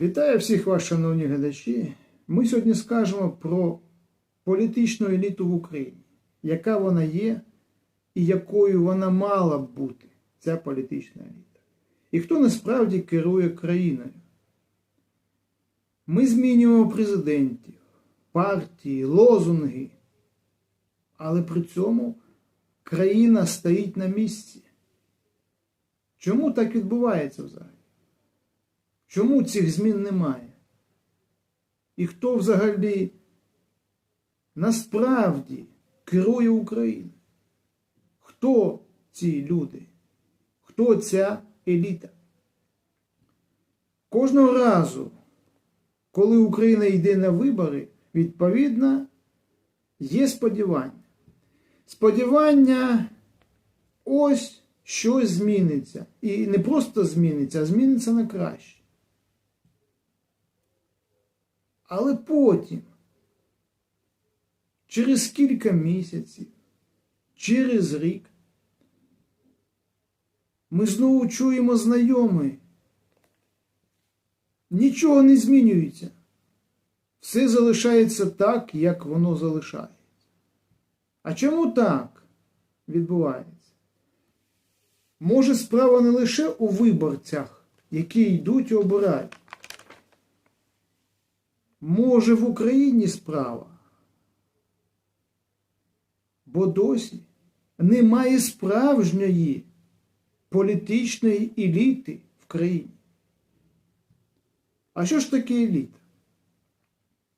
Вітаю всіх вас, шановні глядачі. Ми сьогодні скажемо про політичну еліту в Україні, яка вона є і якою вона мала б бути, ця політична еліта. І хто насправді керує країною. Ми змінюємо президентів, партії, лозунги, але при цьому країна стоїть на місці. Чому так відбувається взагалі? Чому цих змін немає? І хто взагалі насправді керує Україною? Хто ці люди? Хто ця еліта? Кожного разу, коли Україна йде на вибори, відповідно, є сподівання. Сподівання ось щось зміниться. І не просто зміниться, а зміниться на краще. Але потім, через кілька місяців, через рік, ми знову чуємо знайомий. Нічого не змінюється. Все залишається так, як воно залишається. А чому так відбувається? Може, справа не лише у виборцях, які йдуть і обирають. Може, в Україні справа? Бо досі немає справжньої політичної еліти в країні. А що ж таке еліта?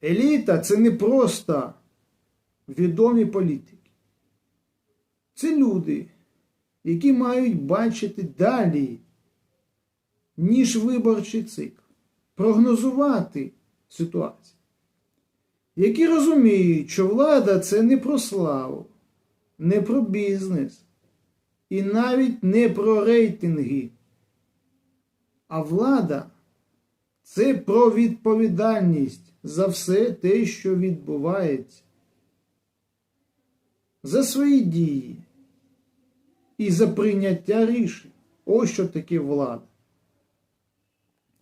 Еліта це не просто відомі політики. Це люди, які мають бачити далі, ніж виборчий цикл, прогнозувати ситуацію, які розуміють, що влада це не про славу, не про бізнес і навіть не про рейтинги. А влада це про відповідальність за все те, що відбувається, за свої дії і за прийняття рішень. Ось що таке влада.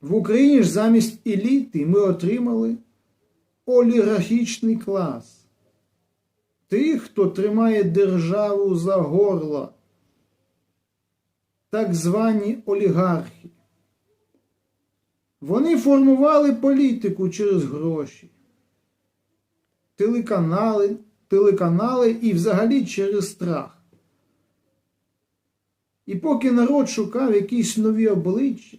В Україні ж замість еліти ми отримали олігархічний клас. Тих, хто тримає державу за горло, так звані олігархи. Вони формували політику через гроші, телеканали, телеканали і взагалі через страх. І поки народ шукав якісь нові обличчя,